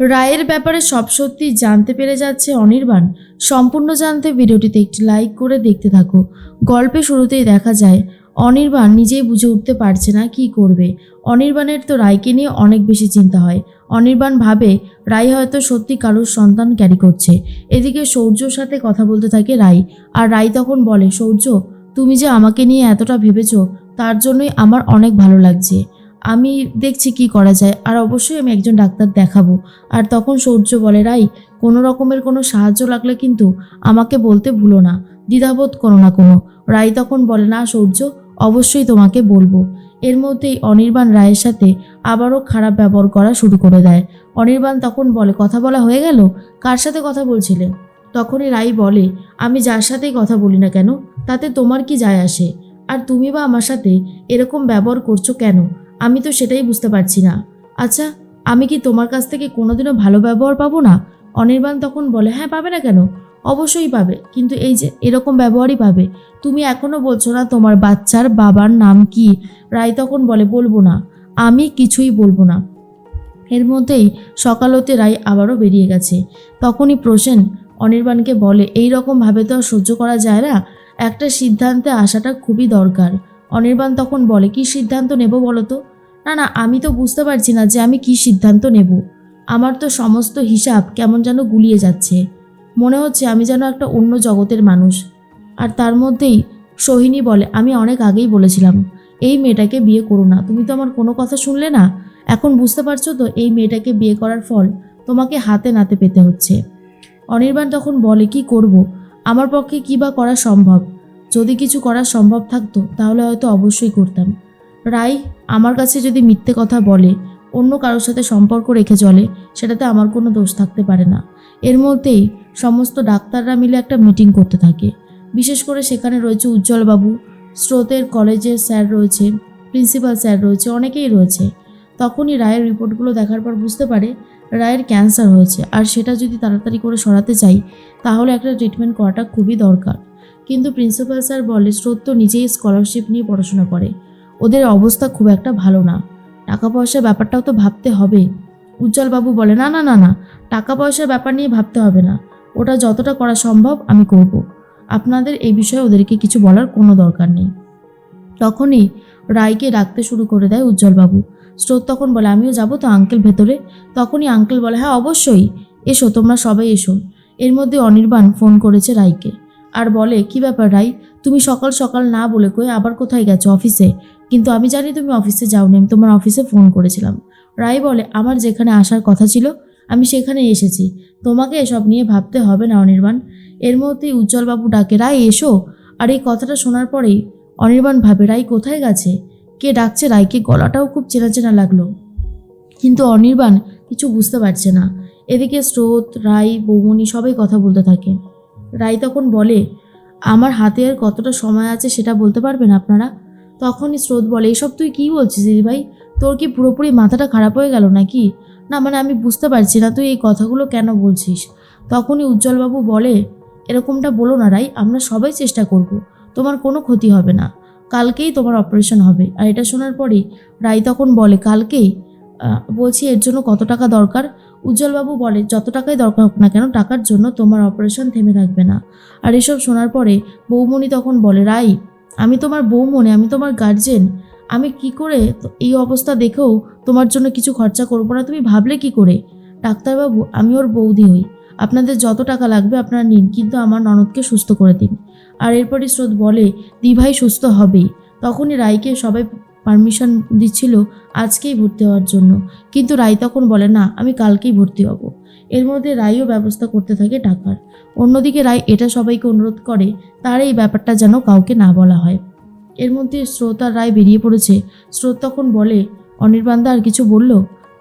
রায়ের ব্যাপারে সব সত্যি জানতে পেরে যাচ্ছে অনির্বাণ। সম্পূর্ণ জানতে ভিডিওটিতে একটি লাইক করে দেখতে থাকো। গল্পে শুরুতেই দেখা যায়, অনির্বাণ নিজেই বুঝে উঠতে পারছে না কি করবে। অনির্বাণের তো রায়কে নিয়ে অনেক বেশি চিন্তা হয়। অনির্বাণ ভাবে, রায় হয়তো সত্যি কারোর সন্তান ক্যারি করছে। এদিকে সৌর্যর সাথে কথা বলতে থাকে রাই আর রাই তখন বলে, সৌর্য, তুমি যে আমাকে নিয়ে এতটা ভেবেছো, তার জন্যই আমার অনেক ভালো লাগছে। আমি দেখছি কি করা যায়। আর অবশ্যই আমি একজন ডাক্তার দেখাবো। আর তখন সৌর্য বলে, রাই, কোনো রকমের কোনো সাহায্য লাগলে কিন্তু আমাকে বলতে ভুলো না। দ্বিধাবোধ করো না কোনো। রাই তখন বলে, না সৌর্য, অবশ্যই তোমাকে বলব। এর মধ্যেই অনির্বাণ রায়ের সাথে আবারও খারাপ ব্যবহার করা শুরু করে দেয়। অনির্বাণ তখন বলে, কথা বলা হয়ে গেল? কার সাথে কথা বলছিলে? তখনই রাই বলে, আমি যার সাথেই কথা বলি না কেন? তাতে তোমার কি যায় আসে? আর তুমি বা আমার সাথে এরকম ব্যবহার করছ কেন? আমি তো সেটাই বুঝতে পারছি না। আচ্ছা আমি কি তোমার কাছ থেকে কোনোদিনও ভালো ব্যবহার পাবো না? অনির্বাণ তখন বলে হ্যাঁ পাবে না কেন? অবশ্যই পাবে, কিন্তু এই যে এরকম ব্যবহারই পাবে। তুমি এখনও বলছো না তোমার বাচ্চার বাবার নাম কি? রায় তখন বলে, বলব না, আমি কিছুই বলব না। এর মধ্যেই সকাল হতে রায় আবারও বেরিয়ে গেছে। তখনই প্রসেন অনির্বাণকে বলে, এই রকমভাবে তো আর সহ্য করা যায় না। একটা সিদ্ধান্তে আসাটা খুবই দরকার। অনির্বাণ তখন বলে, কি সিদ্ধান্ত নেব বলো তো? না না, আমি তো বুঝতে পারছি না যে আমি কি সিদ্ধান্ত নেব। আমার তো সমস্ত হিসাব কেমন যেন গুলিয়ে যাচ্ছে। মনে হচ্ছে আমি যেন একটা অন্য জগতের মানুষ। আর তার মধ্যেই সোহিনী বলে, আমি অনেক আগেই বলেছিলাম, এই মেয়েটাকে বিয়ে করো না। তুমি তো আমার কোনো কথা শুনলে না? এখন বুঝতে পারছ তো এই মেয়েটাকে বিয়ে করার ফল তোমাকে হাতে নাতে পেতে হচ্ছে? অনির্বাণ তখন বলে, কি করব? আমার পক্ষে কী বা করা সম্ভব? যদি কিছু করা সম্ভব থাকতো, তাহলে হয়তো অবশ্যই করতাম। রাই, আমার কাছে যদি মিথ্যে কথা বলে, অন্য কারোর সাথে সম্পর্ক রেখে চলে, সেটাতে আমার কোনো দোষ থাকতে পারে না। এর মধ্যেই সমস্ত ডাক্তাররা মিলে একটা মিটিং করতে থাকে। বিশেষ করে সেখানে রয়েছে উজ্জ্বলবাবু, স্রোতের কলেজের স্যার রয়েছে, প্রিন্সিপাল স্যার রয়েছে, অনেকেই রয়েছে। তখনই রায়ের রিপোর্টগুলো দেখার পর বুঝতে পারে, রায়ের ক্যান্সার হয়েছে। আর সেটা যদি তাড়াতাড়ি করে সরাতে চাই, তাহলে একটা ট্রিটমেন্ট করাটা খুবই দরকার। কিন্তু প্রিন্সিপাল স্যার বলে, স্রোত তো নিজেই স্কলারশিপ নিয়ে পড়াশোনা করে। ওদের অবস্থা খুব একটা ভালো না। টাকা পয়সার ব্যাপারটাও তো ভাবতে হবে। উজ্জ্বলবাবু বলে, না না না না টাকা পয়সার ব্যাপার নিয়ে ভাবতে হবে না। ওটা যতটা করা সম্ভব আমি করব। আপনাদের এই বিষয়ে ওদেরকে কিছু বলার কোনো দরকার নেই। তখনই রায়কে ডাকতে শুরু করে দেয় উজ্জ্বলবাবু। স্রোত তখন বলে, আমিও যাব তো আঙ্কেল ভেতরে? তখনই আঙ্কেল বলে হ্যাঁ অবশ্যই। এসো, তোমরা সবাই এসো। এর মধ্যে অনির্বাণ ফোন করেছে রায়কে। আর বলে, কি ব্যাপার রাই? তুমি সকাল সকাল না বলে কই আবার কোথায় গেছো অফিসে? কিন্তু আমি জানি তুমি অফিসে যাওনি, আমি তোমার অফিসে ফোন করেছিলাম। রাই বলে, আমার যেখানে আসার কথা ছিল, আমি সেখানে এসেছি। তোমাকে এসব নিয়ে ভাবতে হবে না, অনির্বাণ। এর মধ্যেই উজ্জ্বলবাবু ডাকে রায় এসো। আর এই কথাটা শোনার পরেই অনির্বাণ ভাবে, রাই, কোথায় গেছে? কে ডাকছে রায়কে গলাটাও খুব চেনা চেনা লাগল। কিন্তু অনির্বাণ কিছু বুঝতে পারছে না। এদিকে স্রোত, রাই বৌমনি সবাই কথা বলতে থাকে। রাই তখন বলে, আমার হাতে আর কতটা সময় আছে সেটা বলতে পারবেন আপনারা? তখনই স্রোত বলে, এসব তুই কী বলছিস দিদিভাই তোর কি পুরোপুরি মাথাটা খারাপ হয়ে গেল নাকি? না মানে আমি বুঝতে পারছি না, তুই এই কথাগুলো কেন বলছিস? তখনই উজ্জ্বলবাবু বলে, এরকমটা বলো না রাই, আমরা সবাই চেষ্টা করব, তোমার কোনো ক্ষতি হবে না। কালকেই তোমার অপারেশন হবে। আর এটা শোনার পরেই রাই তখন বলে, কালকেই? বলছি এর জন্য কত টাকা দরকার? উজ্জ্বলবাবু বলে, যত টাকাই দরকার হোক না কেন, টাকার জন্য তোমার অপারেশন থেমে থাকবে না। আর এসব শোনার পরে বৌমণি তখন বলে, রাই, আমি তোমার বৌমনে আমি তোমার গার্জেন আমি কি করে এই অবস্থা দেখেও তোমার জন্য কিছু খরচা করব না? তুমি ভাবলে কি করে? ডাক্তারবাবু, আমি ওর বৌদি হই। আপনাদের যত টাকা লাগবে, আপনারা নিন, কিন্তু আমার ননদকে সুস্থ করে দিন। আর এরপরই স্রোত বলে, দিভাই সুস্থ হবেই। তখনই রায়কে সবাই পারমিশন দিচ্ছিল আজকেই ভর্তি হওয়ার জন্য। কিন্তু রায় তখন বলে, না, আমি কালকেই ভর্তি হব। এর মধ্যে রায়ও ব্যবস্থা করতে থাকে টাকার অন্যদিকে রায়, এটা সবাইকে অনুরোধ করে, তার এই ব্যাপারটা যেন কাউকে না বলা হয়। এর মধ্যে স্রোত আর রায় বেরিয়ে পড়েছে। স্রোত তখন বলে অনির্বাণদা আর কিছু বলল?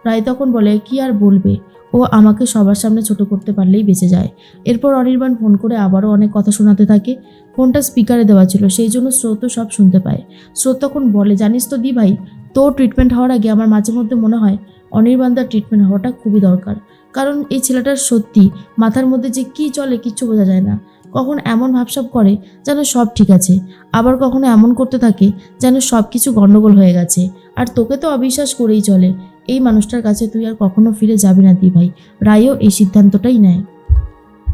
রায় তখন বলে, কি আর বলবে? ও আমাকে সবার সামনে ছোট করতে পারলেই বেঁচে যায়। এরপর অনির্বাণ ফোন করে আবারও অনেক কথা শোনাতে থাকে। ফোনটা স্পিকারে দেওয়া ছিল, সেই জন্য স্রোত সব শুনতে পায়। স্রোত তখন বলে, জানিস তো দি ভাই তোর ট্রিটমেন্ট হওয়ার আগে আমার মাঝে মধ্যে মনে হয় অনির্বাণ অনির্বাণদার ট্রিটমেন্ট হওয়াটা খুবই দরকার। কারণ এই ছেলেটার সত্যি, মাথার মধ্যে যে কি চলে কিচ্ছু বোঝা যায় না। কখন এমন ভাবসাব করে যেন সব ঠিক আছে। আবার কখনো এমন করতে থাকে যেন সব কিছু গণ্ডগোল হয়ে গেছে। আর তোকে তো অবিশ্বাস করেই চলে। এই মানুষটার কাছে তুই আর কখনো ফিরে যাবি না দি ভাই রায়ও এই সিদ্ধান্তটাই নেয়।